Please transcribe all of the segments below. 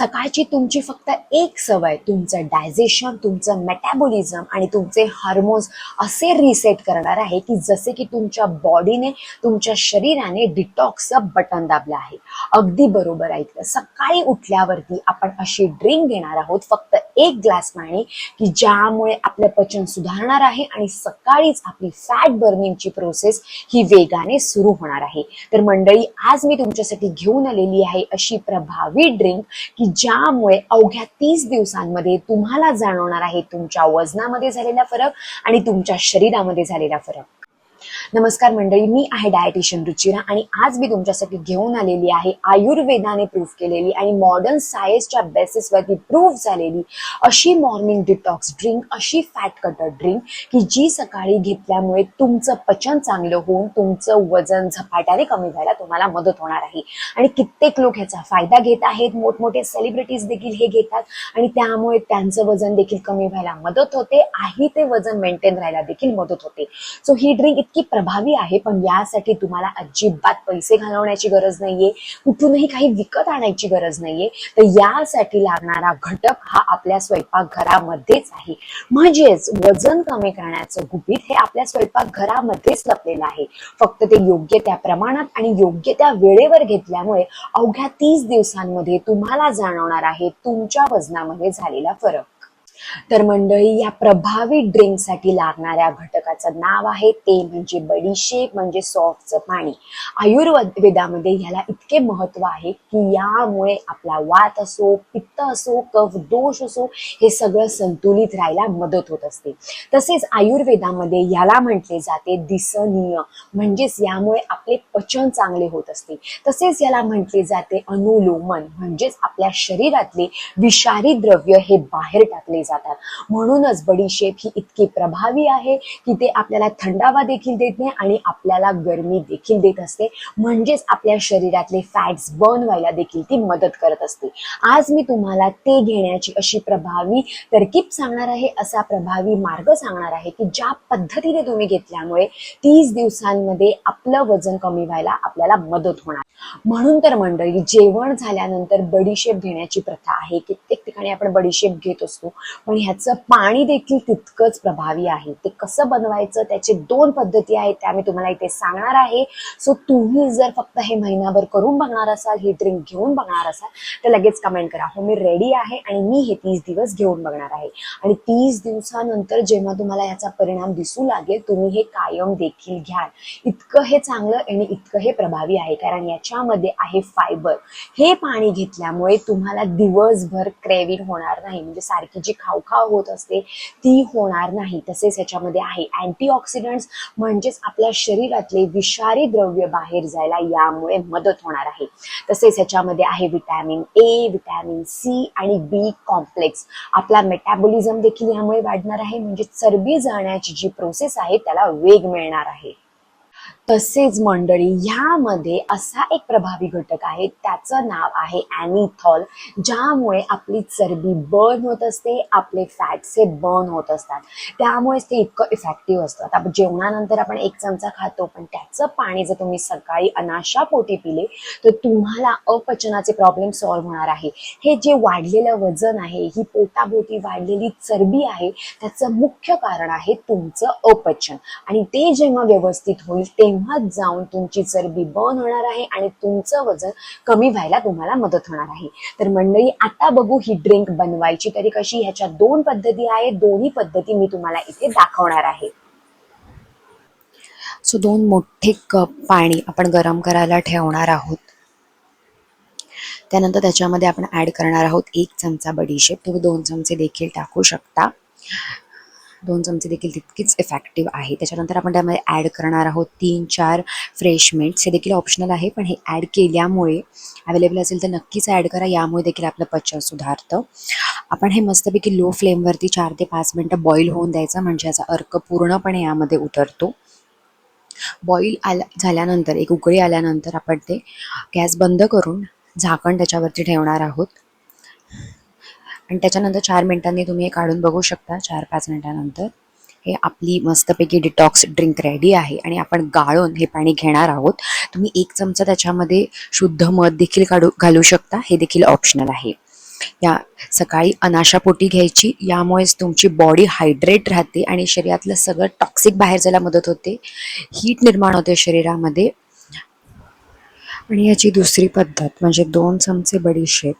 सकाळची तुमची फक्त एक सवय तुमचं डायजेशन तुमचं मेटॅबॉलिझम आणि तुमचे हार्मोन्स असे रिसेट करणार आहे की जसे की तुमच्या बॉडीने तुमच्या शरीराने डिटॉक्सचं बटन दाबलं आहे. अगदी बरोबर ऐकलं सकाळी उठल्यावरती आपण अशी ड्रिंक घेणार आहोत फक्त एक ग्लास पाणी की ज्यामुळे आपलं पचन सुधारणार आहे आणि सकाळीच आपली फॅट बर्निंगची प्रोसेस ही वेगाने सुरू होणार आहे. तर मंडळी आज मी तुमच्यासाठी घेऊन आलेली आहे अशी प्रभावी ड्रिंक की ज्यामुळे अवघ्या तीस दिवसांमध्ये तुम्हाला जाणवणार आहे तुमच्या वजनामध्ये झालेला फरक आणि तुमच्या शरीरामध्ये झालेला फरक. नमस्कार मंडळी मी आहे डायटिशियन रुचिरा आणि आज मी तुमच्यासाठी घेऊन आलेली आहे आयुर्वेदाने प्रूव्ह केलेली आणि मॉडर्न सायन्सच्या बेसिसवरती प्रूव्ह झालेली अशी मॉर्निंग डिटॉक्स ड्रिंक अशी फॅट कटर ड्रिंक की जी सकाळी घेतल्यामुळे तुमचं पचन चांगलं होऊन तुमचं वजन झपाट्याने कमी व्हायला तुम्हाला मदत होणार आहे. आणि कित्येक लोक ह्याचा फायदा घेत आहेत मोठमोठे सेलिब्रिटीज देखील हे घेतात आणि त्यामुळे त्यांचं वजन देखील कमी व्हायला मदत होते आणि ते वजन मेंटेन राहायला देखील मदत होते. सो ही ड्रिंक इतकी प्रभावी आहे पण यासाठी तुम्हाला अजिबात पैसे घालवण्याची गरज नाहीये कुठूनही काही विकत आणायची गरज नाहीये. तर यासाठी लागणारा घटक हा आपल्या स्वयंपाकघरामध्येच आहे. म्हणजेच वजन कमी करण्याचं गुपित हे आपल्या स्वयंपाकघरामध्येच लपलेलं आहे. फक्त ते योग्य त्या प्रमाणात आणि योग्य त्या वेळेवर घेतल्यामुळे अवघ्या तीस दिवसांमध्ये तुम्हाला जाणवणार आहे तुमच्या वजनामध्ये झालेला फरक. तर मंडळी या प्रभावी ड्रिंकसाठी लागणाऱ्या घटकाचं नाव आहे ते म्हणजे बडीशेप म्हणजे सॉफ्टचं पाणी. आयुर्वेदामध्ये ह्याला इतके महत्त्व आहे की यामुळे आपला वात असो पित्त असो कफ दोष असो हे सगळं संतुलित राहायला मदत होत असते. तसेच आयुर्वेदामध्ये याला म्हटले जाते दिसनीय म्हणजेच यामुळे आपले पचन चांगले होत असते. तसेच याला म्हटले जाते अनुलोमन म्हणजेच आपल्या शरीरातले विषारी द्रव्य हे बाहेर टाकले जातात. म्हणूनच बडीशेप ही इतकी प्रभावी आहे की ते आपल्याला थंडावा देखील देत नाही आणि आपल्याला गरमी देखील देत असते. म्हणजेच आपल्या शरीरातले फॅट्स बर्न व्हायला देखील ती मदत करत असते. आज मी तुम्हाला ते घेण्याची अशी प्रभावी तरकीब सांगणार आहे. असा प्रभावी मार्ग सांगणार आहे की ज्या पद्धतीने तुम्ही घेतल्यामुळे तीस दिवसांमध्ये आपलं वजन कमी व्हायला आपल्याला मदत होणार. म्हणून तर मंडळी जेवण झाल्यानंतर बडीशेप घेण्याची प्रथा आहे. कित्येक ठिकाणी आपण बडीशेप घेत असतो. पण ह्याचं पाणी देखील तितकंच प्रभावी आहे. ते कसं बनवायचं त्याचे दोन पद्धती आहेत त्या मी तुम्हाला इथे सांगणार आहे. सो तुम्ही जर फक्त हे महिनाभर करून बघणार असाल ही ड्रिंक घेऊन बघणार असाल तर लगेच कमेंट करा. हो मी रेडी आहे आणि मी हे तीस दिवस घेऊन बघणार आहे. आणि तीस दिवसानंतर जेव्हा तुम्हाला याचा परिणाम दिसू लागेल तुम्ही हे कायम देखील घ्याल. इतकं हे चांगलं आणि इतकं हे प्रभावी आहे. कारण याची ज्याच्यामध्ये आहे फायबर हे पाणी घेतल्यामुळे तुम्हाला दिवसभर क्रेविन होणार नाही. म्हणजे सारखी जी खावखाव होत असते ती होणार नाही. तसेच याच्यामध्ये आहे अँटीऑक्सिडंट्स म्हणजेच आपल्या शरीरातले विषारी द्रव्य बाहेर जायला यामुळे मदत होणार आहे. तसेच याच्यामध्ये आहे विटॅमिन ए विटॅमिन सी आणि बी कॉम्प्लेक्स आपला मेटाबॉलिझम देखील यामुळे वाढणार आहे. म्हणजे चरबी जाण्याची जी प्रोसेस आहे त्याला वेग मिळणार आहे. तसेच मंडळी ह्यामध्ये असा एक प्रभावी घटक आहे त्याचं नाव आहे ॲनिथॉल ज्यामुळे आपली चरबी बर्न होत असते आपले फॅट्स हे बर्न होत असतात. त्यामुळेच ते इतकं इफेक्टिव्ह असतं. आता जेवणानंतर आपण एक चमचा खातो पण त्याचं पाणी जर तुम्ही सकाळी अनाशा पोटी पिले तर तुम्हाला अपचनाचे प्रॉब्लेम सॉल्व्ह होणार आहे. हे जे वाढलेलं वजन आहे ही पोटाभोवती वाढलेली चरबी आहे त्याचं मुख्य कारण आहे तुमचं अपचन. आणि ते जेव्हा व्यवस्थित होईल ते तेव्हाच जाऊन तुमची चरबी बर्न होणार आहे आणि तुमचं वजन कमी व्हायला तुम्हाला मदत होणार आहे. तर मंडळी आता बघू ही ड्रिंक बनवायची तरी कशी. ह्याच्या दोन पद्धती आहेत. दोन्ही पद्धती मी तुम्हाला इथे दाखवणार आहे. सो दोन मोठे कप पाणी आपण गरम करायला ठेवणार आहोत. त्यानंतर त्याच्यामध्ये आपण ॲड करणार आहोत एक चमचा बडीशेप. तुम्ही दोन चमचे देखील टाकू शकता. दोन चमचे देखील तितकीच इफेक्टिव्ह आहे. त्याच्यानंतर आपण त्यामध्ये ॲड करणार आहोत तीन चार फ्रेश मिंट्स हे देखील ऑप्शनल आहे पण हे ॲड केल्यामुळे अवेलेबल असेल तर नक्कीच ॲड करा. यामुळे देखील आपलं पचन सुधारतं. आपण हे मस्तपैकी लो फ्लेमवरती चार ते पाच मिनटं बॉईल होऊन द्यायचं म्हणजे याचा अर्क पूर्णपणे यामध्ये उतरतो. बॉईल आल्या झाल्यानंतर एक उकळी आल्यानंतर आपण ते गॅस बंद करून झाकण त्याच्यावरती ठेवणार आहोत. आणि त्याच्यानंतर चार मिनिटांनी तुम्ही हे काढून बघू शकता चार पाच मिनिटानंतर. हे आपली मस्तपैकी डिटॉक्स ड्रिंक रेडी आहे आणि आपण गाळून हे पाणी घेणार आहोत. तुम्ही एक चमचा त्याच्यामध्ये शुद्ध मध देखील काढू घालू शकता. हे देखील ऑप्शनल आहे. या सकाळी अनाशापोटी घ्यायची. यामुळेच तुमची बॉडी हायड्रेट राहते आणि शरीरातलं सगळं टॉक्सिक बाहेर जायला मदत होते. हीट निर्माण होते शरीरामध्ये. आणि याची दुसरी पद्धत म्हणजे दोन चमचे बडीशेप.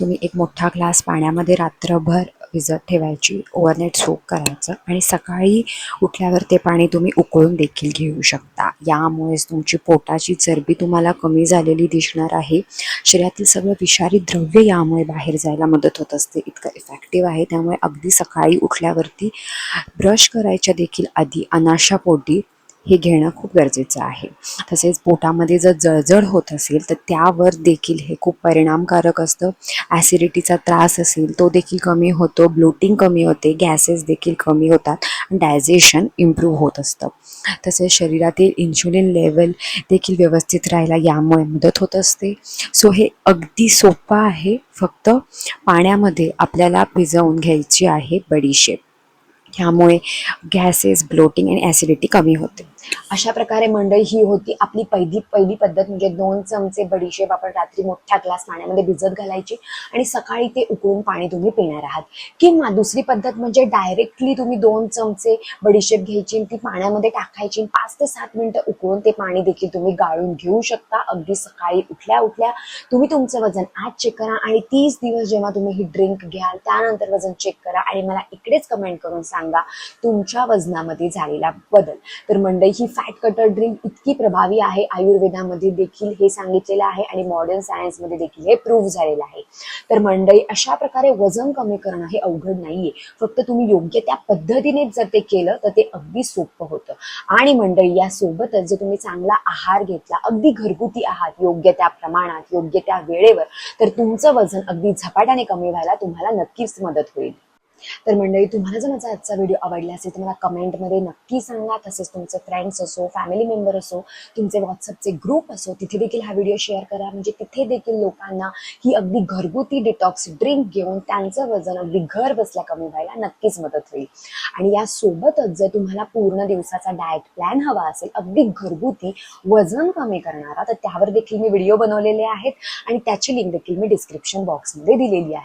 तुम्ही एक मोठा ग्लास पाण्यामध्ये रात्रभर भिजत ठेवायची ओव्हरनाईट सोक करायचं आणि सकाळी उठल्यावर ते पाणी तुम्ही उकळून देखील घेऊ शकता. यामुळेच तुमची पोटाची चरबी तुम्हाला कमी झालेली दिसणार आहे. शरीरातील सगळं विषारी द्रव्य यामुळे बाहेर जायला मदत होत असते. इतकं इफेक्टिव्ह आहे. त्यामुळे अगदी सकाळी उठल्यावरती ब्रश करायच्या देखील आधी अनाशापोटी हे घेणं खूप गरजेचं आहे. तसेच पोटामध्ये जर जळजळ होत असेल तर त्यावर देखील हे खूप परिणामकारक असतं. ॲसिडिटीचा त्रास असेल तो देखील कमी होतो. ब्लोटिंग कमी होते गॅसेस देखील कमी होतात आणि डायजेशन इम्प्रूव्ह होत असतं. तसेच शरीरातील इन्शुलिन लेवल देखील व्यवस्थित राहायला यामुळे मदत होत असते. सो हे अगदी सोपं आहे. फक्त पाण्यामध्ये आपल्याला भिजवून घ्यायची आहे बडीशेप. ह्यामुळे गॅसेस ब्लोटिंग आणि ॲसिडिटी कमी होते. अशा प्रकारे मंडळी ही होती. आपली पहिली पहिली पद्धत म्हणजे दोन चमचे बडीशेप आपण रात्री मोठ्या ग्लास पाण्यामध्ये भिजत घालायची आणि सकाळी ते उकळून पाणी तुम्ही पिणार आहात. किंवा दुसरी पद्धत म्हणजे डायरेक्टली तुम्ही दोन चमचे बडीशेप घ्यायची ती पाण्यामध्ये टाकायची. पाच ते सात मिनिटं उकळून ते पाणी देखील तुम्ही गाळून घेऊ शकता. अगदी सकाळी उठल्या उठल्या तुम्ही तुमचं वजन आज चेक करा आणि तीस दिवस जेव्हा तुम्ही ही ड्रिंक घ्याल त्यानंतर वजन चेक करा आणि मला इकडेच कमेंट करून सांगा तुमच्या वजनामध्ये झालेला बदल. तर मंडई ही फॅट कटर ड्रिंक इतकी प्रभावी आहे आयुर्वेदामध्ये देखील हे सांगितलेलं आहे आणि मॉडर्न सायन्समध्ये देखील हे प्रूव्ह झालेलं आहे. तर मंडई अशा प्रकारे वजन कमी करणं हे अवघड नाहीये. फक्त तुम्ही योग्य त्या पद्धतीने जर ते केलं तर ते अगदी सोपं होतं. आणि मंडळी या सोबतच जर तुम्ही चांगला आहार घेतला अगदी घरगुती आहात योग्य त्या प्रमाणात योग्य त्या वेळेवर तर तुमचं वजन अगदी झपाट्याने कमी व्हायला तुम्हाला नक्कीच मदत होईल. तर मंडळी तुम्हाला जर माझा आजचा व्हिडिओ आवडला असेल तर मला कमेंटमध्ये नक्की सांगा. तसेच तुमचे फ्रेंड्स असो फॅमिली मेंबर असो तुमचे व्हॉट्सअपचे ग्रुप असो तिथे देखील हा व्हिडिओ शेअर करा. म्हणजे तिथे देखील लोकांना ही अगदी घरगुती डिटॉक्स ड्रिंक घेऊन त्यांचं वजन अगदी घर बसल्या कमी व्हायला नक्कीच मदत होईल. आणि यासोबतच जर तुम्हाला पूर्ण दिवसाचा डाएट प्लॅन हवा असेल अगदी घरगुती वजन कमी करणारा तर त्यावर देखील मी व्हिडिओ बनवलेले आहेत. आणि त्याची लिंक देखील मी डिस्क्रिप्शन बॉक्समध्ये दिलेली आहे.